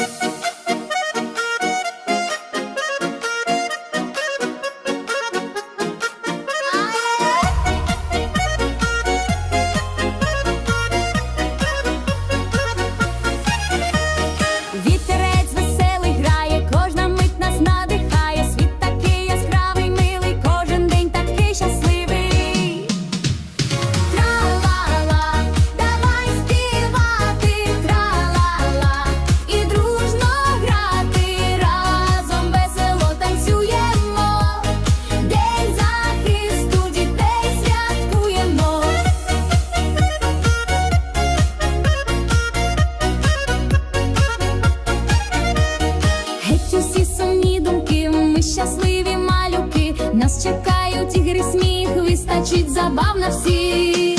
Woo! Вистачить забав на всіх.